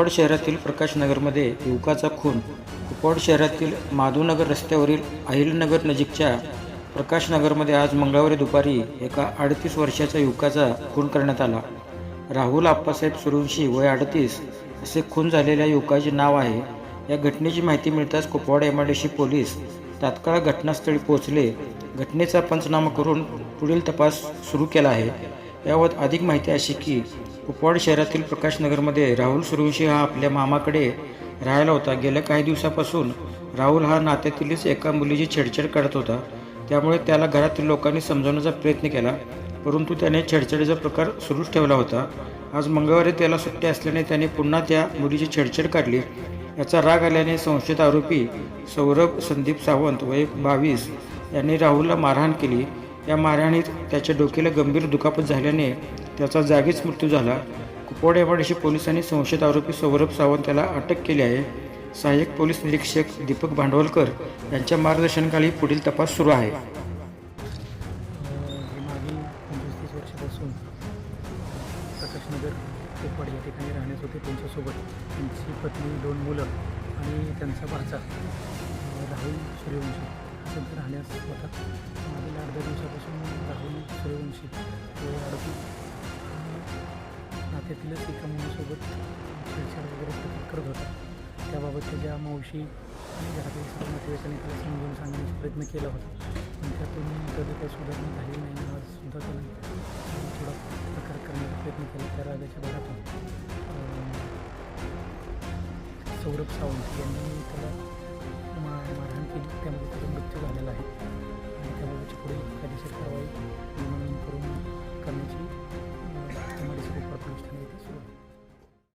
कुपवाड शहरातील प्रकाशनगरमध्ये युवकाचा खून. कुपवाड शहरातील माधवनगर रस्त्यावरील अहिलनगर नजीकच्या प्रकाशनगरमध्ये आज मंगळवारी दुपारी एका अडतीस वर्षाच्या युवकाचा खून करण्यात आला. राहुल आप्पासाहेब सुरुंशी वय अडतीस असे खून झालेल्या युवकाचे नाव आहे. या घटनेची माहिती मिळताच कुपवाड एम पोलीस तात्काळ घटनास्थळी पोहोचले. घटनेचा पंचनामा करून पुढील तपास सुरू केला आहे. यावर अधिक माहिती अशी की कुपवाड शहरातील प्रकाशनगरमध्ये राहुल सुरवंशी हा आपल्या मामाकडे राहायला होता. गेल्या काही दिवसापासून राहुल हा नात्यातीलच एका मुलीची छेडछाड करत होता. त्यामुळे त्याला घरातील लोकांनी समजवण्याचा प्रयत्न केला परंतु त्याने छेडछाडीचा प्रकार सुरूच ठेवला होता. आज मंगळवारी त्याला सुट्टी असल्याने त्याने पुन्हा त्या मुलीची छेडछाड काढली. याचा राग आल्याने संशयित आरोपी सौरभ संदीप सावंत वय बावीस यांनी राहुलला मारहाण केली. या मारहाणीत त्याच्या डोक्याला गंभीर दुखापत झाल्याने त्याचा जागीच मृत्यू झाला. कुपवाड एमआयडीसी पोलिसांनी संशयित आरोपी सौरभ सावंत याला अटक केली आहे. सहाय्यक पोलीस निरीक्षक दीपक भांडवलकर यांच्या मार्गदर्शनाखाली पुढील तपास सुरू आहे. मागील पंचवीस तीस प्रकाशनगर या ठिकाणी राहण्यास होते. त्यांच्यासोबत त्यांची पत्नी दोन मुलं आणि त्यांचा भाचा राहुल सूर्यवंशी. असं राहण्यास होतात मागील अर्ध्या दिवसापासून राहुल सूर्यवंशी व अडतीस नात्यातीलच एका मुलीसोबत छेडछाड वगैरे प्रकार करत होता. त्याबाबत त्याच्या मावशी आणि घरातील सर्व नातेवाईकांनी त्याला समजून सांगण्याचा प्रयत्न केला होता पण त्यातून कधी काही सुधारणा झाली नाही आज सुद्धा त्यानं थोडा प्रकार करण्याचा प्रयत्न केला. त्या रागाच्या भरातून सौरभ सावंत यांनी त्याला मारहाण केली त्यामुळे त्याचा मृत्यू झालेला आहे.